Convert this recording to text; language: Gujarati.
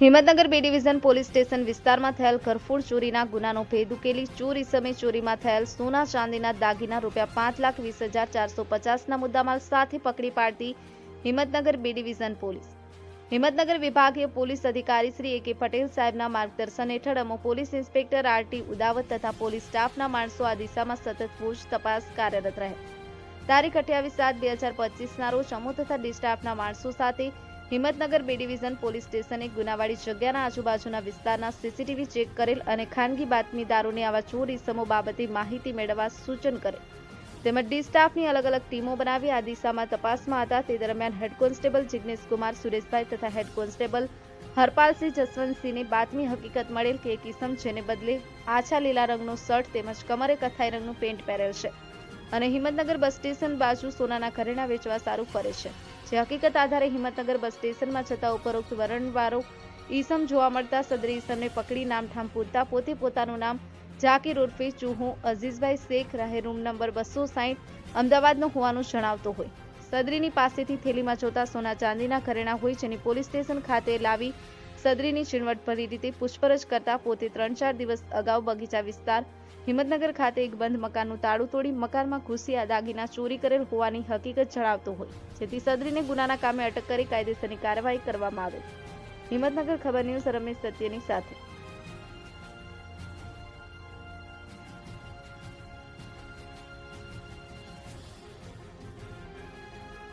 હિંમતનગર બે ડિવિઝન પોલીસ સ્ટેશન વિસ્તારમાં થયેલ ઘરફોડ ચોરીના ગુનાનો ભેદ ઉકેલી ચોરી સમય ચોરીમાં થયેલ સોના ચાંદીના દાગીના રૂપિયા પાંચ લાખ વીસ હજાર ચારસો પચાસના મુદ્દામાલ સાથે પકડી પાડતી હિંમતનગર બે ડિવિઝન પોલીસ. હિંમતનગર વિભાગીય પોલીસ અધિકારી શ્રી એ કે પટેલ સાહેબના માર્ગદર્શન હેઠળ અમો પોલીસ ઇન્સ્પેક્ટર આરટી ઉદાવત તથા પોલીસ સ્ટાફના માણસો આ દિશામાં સતત પૂછ તપાસ કાર્યરત રહે. તારીખ અઠ્યાવીસ સાત બે હજાર પચીસના રોજ અમો તથા ડિસ્ટાફના માણસો સાથે હિંમતનગર બે ડિવિઝન પોલીસ સ્ટેશને ગુનાવાળી જગ્યાના આજુબાજુના વિસ્તારના સીસીટીવી ચેક કરેલ અને ખાનગી બાતમીદારોને આવા ચોર ઇસમો બાબતે માહિતી મેળવવા સૂચન કરેલ. તેમજ ડી સ્ટાફની અલગ અલગ ટીમો બનાવી આ દિશામાં તપાસમાં હતા. તે દરમિયાન હેડ કોન્સ્ટેબલ જિગ્નેશ કુમાર, સુરેશભાઈ તથા હેડ કોન્સ્ટેબલ હરપાલસિંહ જસવંતસિંહને બાતમી હકીકત મળેલ કે એક ઇસમ જેને બદલે આછા લીલા રંગનો શર્ટ તેમજ કમરે કથાઈ રંગનું પેન્ટ પહેરેલ છે અને હિંમતનગર બસ સ્ટેશન બાજુ સોનાના ઘરેણા વેચવા સારું ફરે છે. જે હકીકત આધારે હિંમતનગર બસ સ્ટેશનમાં જતા ઉપરોક્ત વરણવારો ઈસમ જોવા મળતા સદરી ઈસમને પકડી નામઠામ પૂરતા પોતે પોતાનું નામ જાકીર ઉર્ફે ચુહુ અઝીઝભાઈ શેખ રહે રૂમ નંબર બસો સાહીઠ અમદાવાદનો હોવાનું જણાવતો હોય. સદરીની પાસેથી થેલીમાં જોતા સોના ચાંદીના ઘરેણા હોય જેની પોલીસ સ્ટેશન ખાતે લાવી સદરીની ચીણવટભરી રીતે પૂછપરછ કરતા પોતે ત્રણ ચાર દિવસ અગાઉ બગીચા વિસ્તાર, હિંમતનગર ખાતે એક બંધ મકાનનું તાળું તોડી મકાનમાં ઘૂસી આ દાગીના ચોરી કરેલ હોવાની હકીકત જણાવતો હોય, જેથી સદરીને ગુનાના કામે અટક કરી કાયદેસરની કાર્યવાહી કરવામાં આવે. હિંમતનગર ખબર ન્યૂઝ રમેશ સત્યની સાથે.